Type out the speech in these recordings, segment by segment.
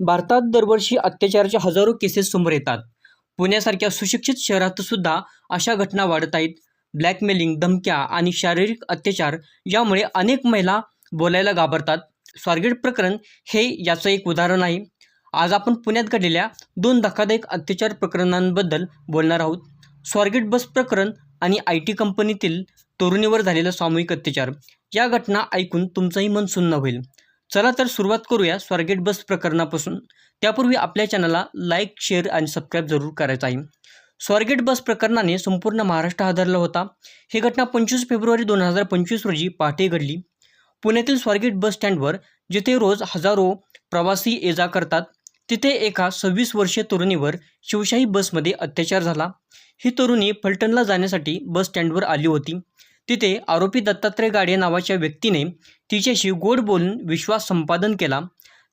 भारतात दरवर्षी अत्याचाराच्या हजारो केसेस समोर येतात. पुण्यासारख्या सुशिक्षित शहरात सुद्धा अशा घटना वाढत आहेत. ब्लॅकमेलिंग धमक्या आणि शारीरिक अत्याचार यामुळे अनेक महिला बोलायला घाबरतात. स्वारगेट प्रकरण हे याचं एक उदाहरण आहे. आज आपण पुण्यात घडलेल्या दोन धक्कादायक अत्याचार प्रकरणांबद्दल बोलणार आहोत. स्वारगेट बस प्रकरण आणि आय टी कंपनीतील तरुणीवर झालेला सामूहिक अत्याचार. या घटना ऐकून तुमचंही मन सुन्न होईल. चला तर सुरुवात करूया स्वारगेट बस प्रकरणापासून. त्यापूर्वी आपल्या चॅनलला लाईक शेअर आणि सबस्क्राईब जरूर करायचं आहे. स्वारगेट बस प्रकरणाने संपूर्ण महाराष्ट्र हादरला होता. ही घटना पंचवीस फेब्रुवारी दोन हजार पंचवीस रोजी पहाटे घडली. पुण्यातील स्वारगेट बस स्टँडवर जिथे रोज हजारो प्रवासी ये जा करतात तिथे एका सव्वीस वर्षीय तरुणीवर शिवशाही बसमध्ये अत्याचार झाला. ही तरुणी फलटणला जाण्यासाठी बस स्टँडवर आली होती. तिथे आरोपी दत्तात्रय गाडे नावाच्या व्यक्तीने तिच्याशी गोड बोलून विश्वास संपादन केला.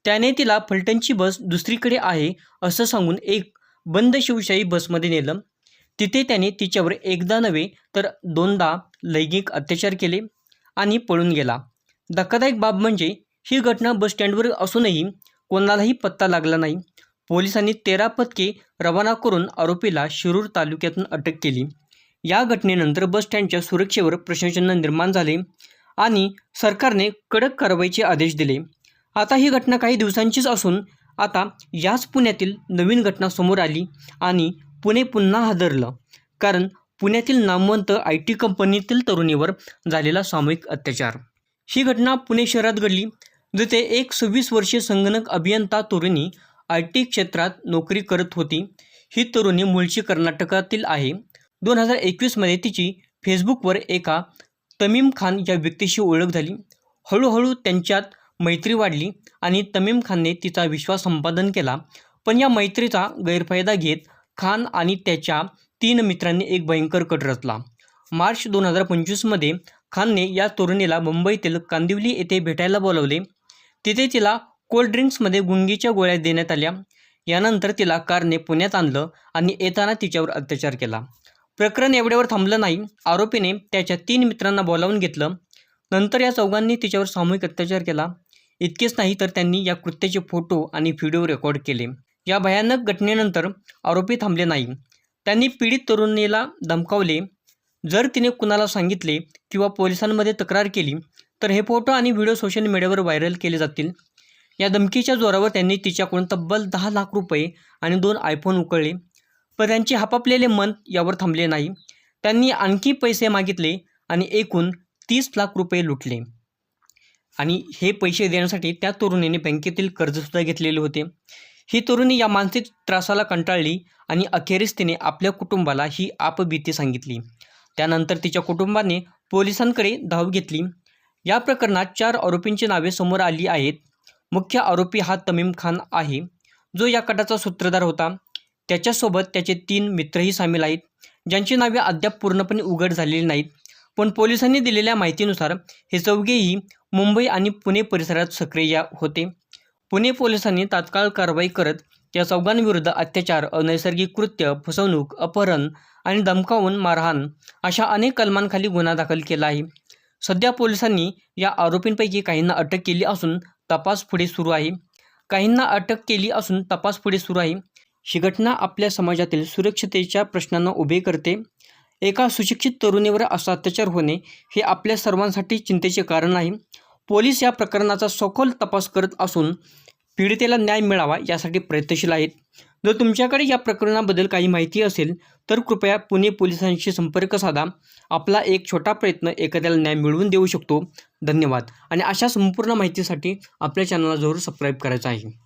त्याने तिला फलटणची बस दुसरीकडे आहे असं सांगून एक बंद शिवशाही बसमध्ये नेलं. तिथे त्याने तिच्यावर एकदा नव्हे तर दोनदा लैंगिक अत्याचार केले आणि पळून गेला. धक्कादायक बाब म्हणजे ही घटना बसस्टँडवर असूनही कोणालाही पत्ता लागला नाही. पोलिसांनी तेरा पथके रवाना करून आरोपीला शिरूर तालुक्यातून अटक केली. या घटनेनंतर बस स्टँडच्या सुरक्षेवर प्रश्नचिन्ह निर्माण झाले आणि सरकारने कडक कारवाईचे आदेश दिले. आता ही घटना काही दिवसांचीच असून आता याच पुण्यातील नवीन घटना समोर आली आणि पुणे पुन्हा हादरलं. कारण पुण्यातील नामवंत आय टी कंपनीतील तरुणीवर झालेला सामूहिक अत्याचार. ही घटना पुणे शहरात घडली जिथे एक सव्वीस वर्षीय संगणक अभियंता तरुणी आय टी क्षेत्रात नोकरी करत होती. ही तरुणी मूळची कर्नाटकातील आहे. दोन हजार एकवीसमध्ये तिची फेसबुकवर एका तमीम खान या व्यक्तीशी ओळख झाली. हळूहळू त्यांच्यात मैत्री वाढली आणि तमीम खानने तिचा विश्वास संपादन केला. पण या मैत्रीचा गैरफायदा घेत खान आणि त्याच्या तीन मित्रांनी एक भयंकर कट रचला. मार्च दोन हजार पंचवीसमध्ये खानने या तरुणीला मुंबईतील कांदिवली येथे भेटायला बोलावले. तिथे तिला कोल्ड ड्रिंक्समध्ये गुंगीच्या गोळ्या देण्यात आल्या. यानंतर तिला कारने पुण्यात आणलं आणि येताना तिच्यावर अत्याचार केला. प्रकरण एवढ्यावर थांबलं नाही. आरोपीने त्याच्या तीन मित्रांना बोलावून घेतलं. नंतर या चौघांनी तिच्यावर सामूहिक अत्याचार केला. इतकेच नाही तर त्यांनी या कृत्याचे फोटो आणि व्हिडिओ रेकॉर्ड केले. या भयानक घटनेनंतर आरोपी थांबले नाही. त्यांनी पीडित तरुणीला धमकावले. जर तिने कुणाला सांगितले किंवा पोलिसांमध्ये तक्रार केली तर हे फोटो आणि व्हिडिओ सोशल मीडियावर व्हायरल केले जातील. या धमकीच्या जोरावर त्यांनी तिच्याकडून तब्बल दहा लाख रुपये आणि दोन आयफोन उकळले. पण त्यांचे हपापलेले मन यावर थांबले नाही. त्यांनी आणखी पैसे मागितले आणि एकूण तीस लाख रुपये लुटले. आणि हे पैसे देण्यासाठी त्या तरुणीने बँकेतील कर्जसुद्धा घेतलेले होते. ही तरुणी या मानसिक त्रासाला कंटाळली आणि अखेरीस तिने आपल्या कुटुंबाला ही आपबीती सांगितली. त्यानंतर तिच्या कुटुंबाने पोलिसांकडे धाव घेतली. या प्रकरणात चार आरोपींची नावे समोर आली आहेत. मुख्य आरोपी हा तमीम खान आहे जो या कटाचा सूत्रधार होता. त्याच्यासोबत त्याचे तीन मित्रही सामील आहेत ज्यांची नावे अद्याप पूर्णपणे उघड झालेली नाहीत. पण पोलिसांनी दिलेल्या माहितीनुसार हे चौघेही मुंबई आणि पुणे परिसरात सक्रिय होते. पुणे पोलिसांनी तात्काळ कारवाई करत या चौघांविरुद्ध अत्याचार अनैसर्गिक कृत्य फसवणूक अपहरण आणि धमकावून मारहाण अशा अनेक कलमांखाली गुन्हा दाखल केला आहे. सध्या पोलिसांनी या आरोपींपैकी काहींना अटक केली असून तपास पुढे सुरू आहे. काहींना अटक केली असून तपास पुढे सुरू आहे. ही घटना आपल्या समाजातील सुरक्षतेच्या प्रश्नांना उभे करते. एका सुशिक्षित तरुणीवर असा अत्याचार होणे हे आपल्या सर्वांसाठी चिंतेचे कारण आहे पोलीस या प्रकरणाचा सखोल तपास करत असून पीडितेला न्याय मिळावा यासाठी प्रयत्नशील आहेत. जर तुमच्याकडे या प्रकरणाबद्दल काही माहिती असेल तर कृपया पुणे पोलिसांशी संपर्क साधा. आपला एक छोटा प्रयत्न एखाद्याला न्याय मिळवून देऊ शकतो. धन्यवाद. आणि अशा संपूर्ण माहितीसाठी आपल्या चॅनलला जरूर सबस्क्राईब करायचं आहे.